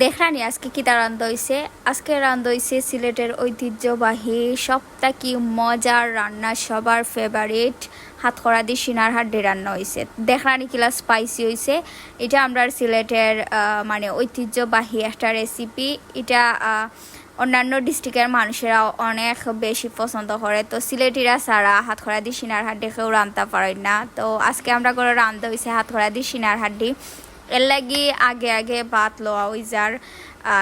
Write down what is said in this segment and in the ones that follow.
দেখরানি আজকে কিতা রান্ধ হইছে? আজকে রান্ধ হইছে সিলেটের ঐতিহ্যবাহী সবটা কি মজার রান্না, সবার ফেভারিট হাত করা দিয়ে সিনার হাড্ডি রান্না হয়েছে দেখরানি কিলা স্পাইসি হয়েছে এটা আমরা সিলেটের মানে ঐতিহ্যবাহী একটা রেসিপি এটা অন্যান্য ডিস্ট্রিক্টের মানুষেরা অনেক বেশি পছন্দ করে। তো সিলেটিরা ছাড়া হাত খরা দিয়ে সিনার হাড্ডি কেউ রান্ধতে পারেন না। তো আজকে আমরা করে রান্ধতে হয়েছে হাত খরা দিয়ে সিনার হাড্ডি। এর লাগি আগে আগে ভাত লওয়া ওই যার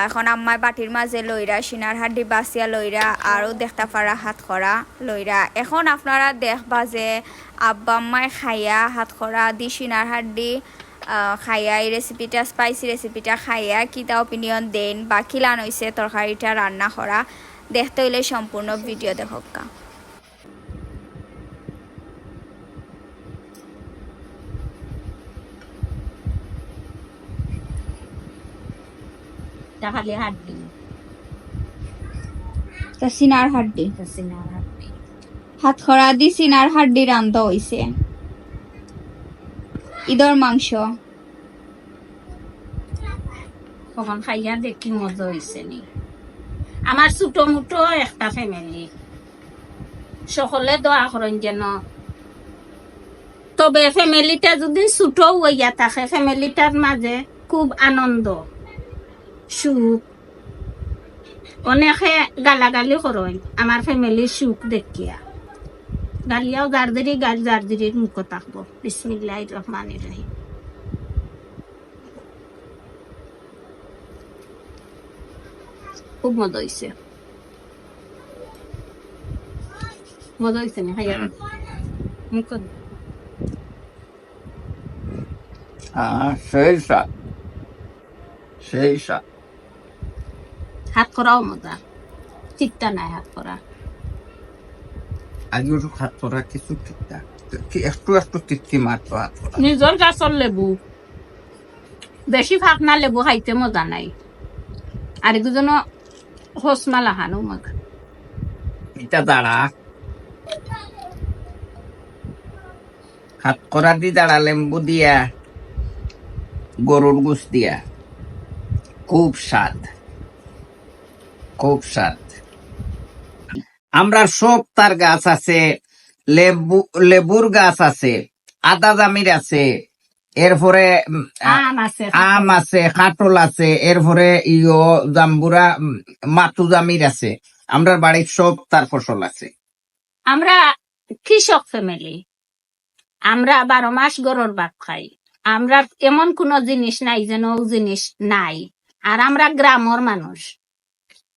এখন আম্মার বাটির মাঝে লইরা সিনার হাড্ডি বাসিয়া লইরা আরও দেখতে পারা হাত খরা লইরা এখন আপনারা দেখবা যে আব্বা আম্মায় খাইয়া হাত খরা দি সিনার হাড্ডি খাইয়া, এই রেসিপিটা স্পাইসি রেসিপিটা খাইয়া কিতা অপিনিয়ন দেন বা কিলান হইছে তরকারিটা রান্না করা দেখতে হইলে সম্পূর্ণ ভিডিও দেখকা এটা খালি হাড্ডি। তা সিনার হাড্ডি। এটা সিনার হাড্ডি। হাত খরা দি সিনার হাড্ডি রান্ধা হইছে। ঈদর মাংস। কখন খাইয়া দেখি মজা হয়েছে নি। আমার ছোট মুটো একটা ফ্যামিলি সকলে দোয়া করেন যেন। তবে ফ্যামিলিটা যদি ছোট হইয়া থাকে ফ্যামিলিটার মাঝে খুব আনন্দ। সুখ। অনেকে গালাগালি করেন আমার ফ্যামিলির সুখ দেখিয়া। গালিয়াও জারদিরি গাল জারদিরির মুখ থাকব বিসমিল্লাহ রহমান রহিম খুব মজা হয়েছে মজা হয়েছে না? খাইয়া মুখ Ah, সেই স্বাদ সেই স্বাদ হাত করাও মজা। চিত্তা নাই হাত করা। আগে ওটু হাত করা কিছু কি- একটু একটু তৃপ্তি মাত্র হাত করা। নিজের গাছর লেবু। বেশি ফাঁক না লেবু খাইতে মজা নাই। আর একজন হোসমাল আহানো মজা। এটা দাঁড়া। হাত করা দি দাঁড়া লেম্বু দিয়া। গরুর গুস দিয়া। খুব স্বাদ। খুব স্বাদ আমরা সব তার গাছ আছে লেবু লেবুর গাছ আছে আদা জামির আছে এরপরে আম আছে কাটল আছে এরপরে ইয়ো জাম্বুরা মাতু জামির আছে। আমরা বাড়ির সব তার ফসল আছে। আমরা কৃষক ফ্যামিলি আমরা বারো মাস গরুর ভাত খাই। আমরা এমন কোন জিনিস নাই যেন জিনিস নাই। আর আমরা গ্রামের মানুষ।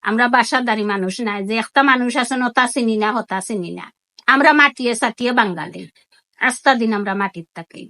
আমরা বাসাদারি মানুষ না, যে একটা মানুষ আছে নতা চিনি না, হতা চিনি না। আমরা মাটিয়ে সাটিয়ে বাঙালি। আস্তা দিন আমরা মাটির থাকি।